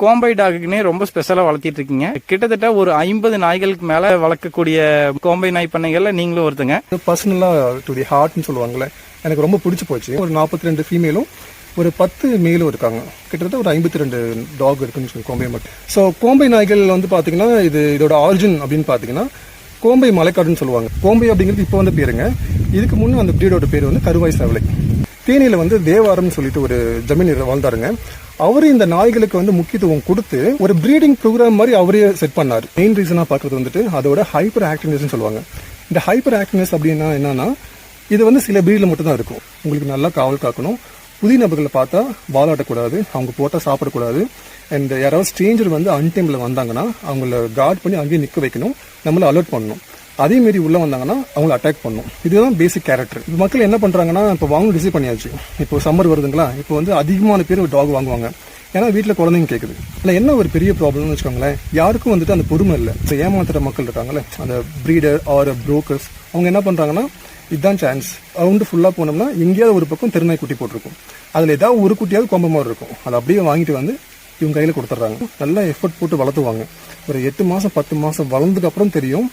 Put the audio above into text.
கோம்பை டாகுக்குனே ரொம்ப ஸ்பெஷலா வளர்த்திட்டு இருக்கீங்க. கிட்டத்தட்ட ஒரு ஐம்பது நாய்களுக்கு மேல வளர்க்கக்கூடிய கோம்பை நாய் பண்ணைகள்ல நீங்களும் ஒருத்தங்க. பர்சனலாக டு தி ஹார்ட்னு சொல்லுவாங்கல்ல. எனக்கு ரொம்ப பிடிச்சி போச்சு. ஒரு நாற்பத்தி ரெண்டு ஃபீமேலும் ஒரு பத்து மேலும் இருக்காங்க. கிட்டத்தட்ட ஒரு ஐம்பத்தி ரெண்டு டாக் இருக்குன்னு சொல்லி கோம்பை மட்டும். ஸோ கோம்பை நாய்கள் வந்து பார்த்தீங்கன்னா இது இதோட ஆரிஜின் அப்படின்னு பார்த்தீங்கன்னா கோம்பை மலைக்காடுன்னு சொல்லுவாங்க. கோம்பை அப்படிங்கிறது இப்போ வந்து பேருங்க. இதுக்கு முன்னே அந்த பிரீடோட பேர் வந்து கருவாய் சவலை. தேனியில் வந்து தேவாரம்னு சொல்லிட்டு ஒரு ஜமீன் வாழ்ந்தாருங்க. அவரு இந்த நாய்களுக்கு வந்து முக்கியத்துவம் கொடுத்து ஒரு ப்ரீடிங் ப்ரோக்ராம் மாதிரி அவரே செட் பண்ணார். மெயின் ரீசனாக பார்க்குறது வந்துட்டு அதோட ஹைப்பர் ஆக்டிவ்னஸ் சொல்லுவாங்க. இந்த ஹைப்பர் ஆக்டிவ்னஸ் அப்படின்னா என்னன்னா இது வந்து சில பிரீடில் மட்டும்தான் இருக்கும். உங்களுக்கு நல்லா காவல் காக்கணும். புதிய நபர்களை பார்த்தா வாலாட்டக்கூடாது அவங்க போட்டால் சாப்பிடக்கூடாது. அண்ட் யாராவது ஸ்ட்ரேஞ்சர் வந்து அன்டைமில் வந்தாங்கன்னா அவங்கள கார்ட் பண்ணி அங்கேயே நிற்க வைக்கணும். நம்மளை அலர்ட் பண்ணணும். அதே மாரி உள்ளே வந்தாங்கன்னா அவங்கள அட்டாக் பண்ணும். இதுதான் பேசிக் கேரக்டர் இப்போ மக்கள் என்ன பண்ணுறாங்கன்னா இப்போ வாங்கணும் டிசைட் பண்ணியாச்சு. இப்போ சம்மர் வருதுங்களா? இப்போ வந்து அதிகமான பேர் ஒரு டாக் வாங்குவாங்க. ஏன்னா வீட்டில் குழந்தைங்க கேட்குது இல்லை என்ன ஒரு பெரிய ப்ராப்ளம்னு வச்சுக்கோங்களேன் யாருக்கும் வந்துட்டு அந்த பொறுமை இல்லை. இப்போ ஏமாத்துற மக்கள் இருக்காங்கல்ல அந்த ப்ரீடர் ஆர் புரோக்கர்ஸ் அவங்க என்ன பண்ணுறாங்கன்னா இதுதான் சான்ஸ் ரவுண்டு ஃபுல்லாக போனோம்னா எங்கேயாவது ஒரு பக்கம் திருநாய் குட்டி போட்டிருக்கும். அதில் ஏதாவது ஒரு குட்டியாவது கொம்ப மாதிரி இருக்கும். அதை அப்படியே வாங்கிட்டு வந்து இவங்க கையில் கொடுத்துட்றாங்க. நல்லா எஃபர்ட் போட்டு வளர்த்துவாங்க. ஒரு எட்டு மாதம் பத்து மாதம் வளர்ந்ததுக்கு அப்புறம் தெரியும்